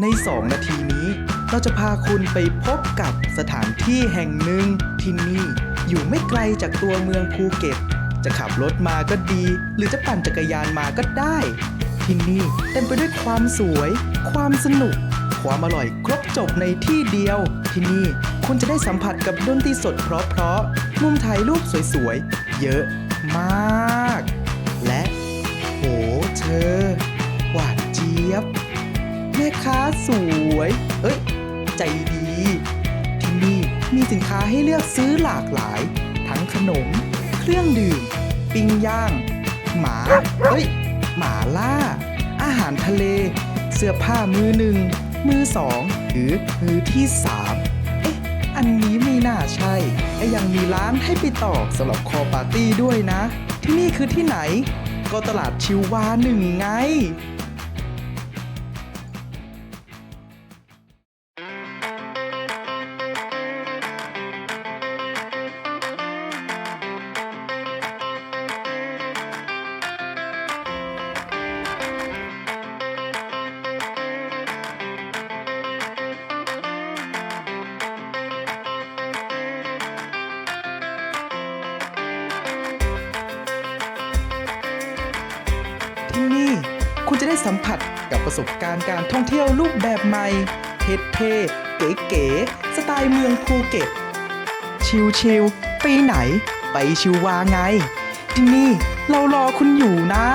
ใน 2 นาทีนี้ เราจะพาคุณไปพบกับสถานที่แห่งหนึ่งที่นี่อยู่ไม่ไกลจากตัวเมืองภูเก็ต จะขับรถมาก็ดี หรือจะปั่นจักรยานมาก็ได้ ที่นี่เต็มไปด้วยความสวย ความสนุก ความอร่อยครบจบในที่เดียว ที่นี่คุณจะได้สัมผัสกับดนตรีสดเพราะๆมุมถ่ายรูปสวยๆ เยอะมาก ค้าสวย เอ้ย ใจดี ที่นี่มีสินค้าให้เลือกซื้อหลากหลาย ทั้งขนม เครื่องดื่ม ปิ้งย่าง หมา เอ้ย หมาล่า อาหารทะเล เสื้อผ้ามือหนึ่ง มือสองหรือมือที่สามเอ๊ะ อันนี้ไม่น่าใช่และยังมีร้านให้ไปต่อสำหรับคอปาร์ตี้ด้วยนะ ที่นี่คือที่ไหน ก็ตลาดชิววาหนึ่งไง ได้สัมผัสกับประสบการณ์การท่องเที่ยวรูปแบบใหม่เท่ๆเก๋ๆสไตล์เมืองภูเก็ต ชิลๆไปไหน ไปชิววาไง ที่นี่เรารอคุณอยู่นะ